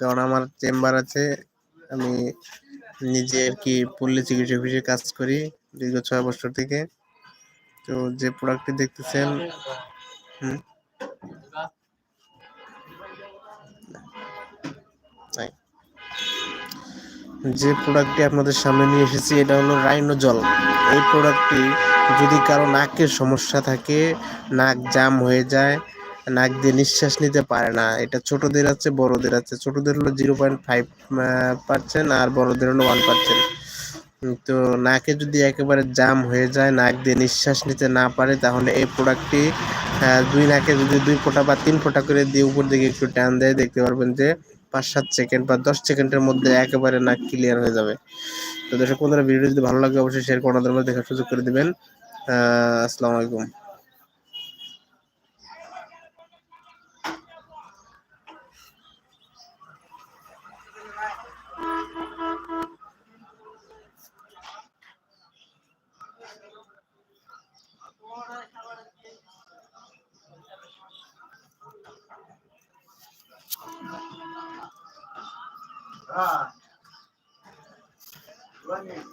কারণ আমার চেম্বার আছে। আমি নিজে আর কি পল্লী চিকিৎসা অফিসে কাজ করি দীর্ঘ ছয় বছর থেকে। তো যে প্রোডাক্টটি দেখতেছেন, হুম? যে প্রোডাক্টটি আপনাদের সামনে নিয়ে এসেছি, এটা হলো রাইনো জল এই প্রোডাক্টটি যদি কারও নাকের সমস্যা থাকে, নাক জাম হয়ে যায় নাক দিয়ে নিঃশ্বাস নিতে পারে না। এটা ছোটদের আছে, বড়দের আছে। ছোটদের হলো জিরো পয়েন্ট ফাইভ পার্সেন্ট আর বড়দের হলো ওয়ান পার্সেন্ট তো নাকে যদি একেবারে জাম হয়ে যায়, নাক দিয়ে নিঃশ্বাস নিতে না পারে, তাহলে এই প্রোডাক্টটি দুই নাকে যদি দুই ফোঁটা বা তিন ফোঁটা করে দিয়ে উপর দিকে একটু টান দেয়, দেখতে পারবেন যে পাঁচ সাত সেকেন্ড বা দশ সেকেন্ডের মধ্যে একেবারে নাক ক্লিয়ার হয়ে যাবে। তো দর্শক বন্ধুরা ভিডিও যদি ভালো লাগে, অবশ্যই শেয়ার করে দেখার সুযোগ করে দিবেন। আসসালামু আলাইকুম। Ah. God. Running.